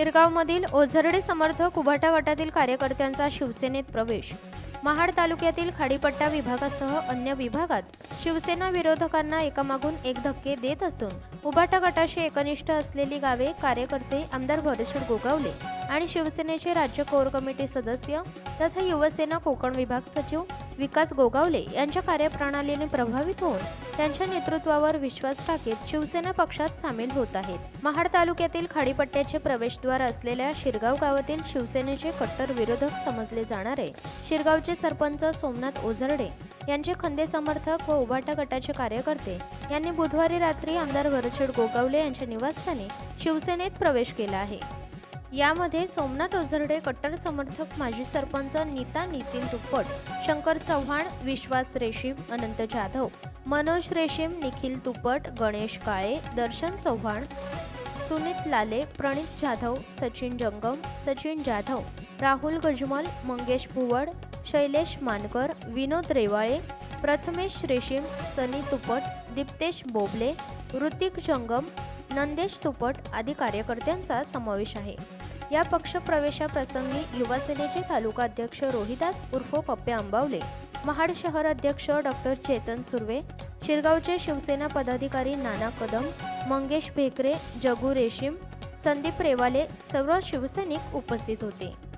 शिरगावमधील ओझरडे समर्थक उभाटा गटातील कार्यकर्त्यांचा शिवसेनेत प्रवेश. महाड तालुक्यातील खाडीपट्टा विभागासह अन्य विभागात शिवसेना विरोधकांना एकामागून एक धक्के देत असून उभाटा गटाशी एकनिष्ठ असलेली गावे कार्यकर्ते आमदार भरशड गोगावले आणि शिवसेनेचे राज्य कोर कमिटी सदस्य तथा युवसेना कोकण विभाग सचिव विकास गोगावले यांच्या कार्यप्रणालीने प्रभावित होऊन त्यांच्या नेतृत्वावर विश्वास टाकीत शिवसेना पक्षात सामील होत आहेत. महाड तालुक्यातील खाडीपट्ट्याचे प्रवेशद्वार असलेल्या शिरगाव गावातील शिवसेनेचे कट्टर विरोधक समजले जाणारे शिरगावचे सरपंच सोमनाथ ओझरडे यांचे खंदे समर्थक व उभाटा गटाचे कार्यकर्ते यांनी बुधवारी रात्री आमदार वरछेड गोगावले यांच्या निवासस्थानी शिवसेनेत प्रवेश केला आहे. यामध्ये सोमनाथ ओझरडे कट्टर समर्थक माजी सरपंच नीता नितीन तुप्पट शंकर चव्हाण विश्वास रेशीम अनंत जाधव मनोज रेशीम निखिल तुपट गणेश काळे दर्शन चव्हाण सुनीत लाले प्रणित जाधव सचिन जंगम सचिन जाधव राहुल गजमल मंगेश भुवड शैलेश मानकर विनोद रेवाळे प्रथमेश रेशीम सनी तुपट दीप्तेश बोबले ऋतिक जंगम नंदेश तुपट आदी कार्यकर्त्यांचा समावेश आहे. या पक्षप्रवेशाप्रसंगी युवासेनेचे तालुका अध्यक्ष रोहिदास उर्फ पप्पे आंबावले महाड शहर अध्यक्ष डॉक्टर चेतन सुर्वे शिरगावचे शिवसेना पदाधिकारी नाना कदम मंगेश भेकरे जगू रेशीम संदीप रेवाले सर्व शिवसैनिक उपस्थित होते.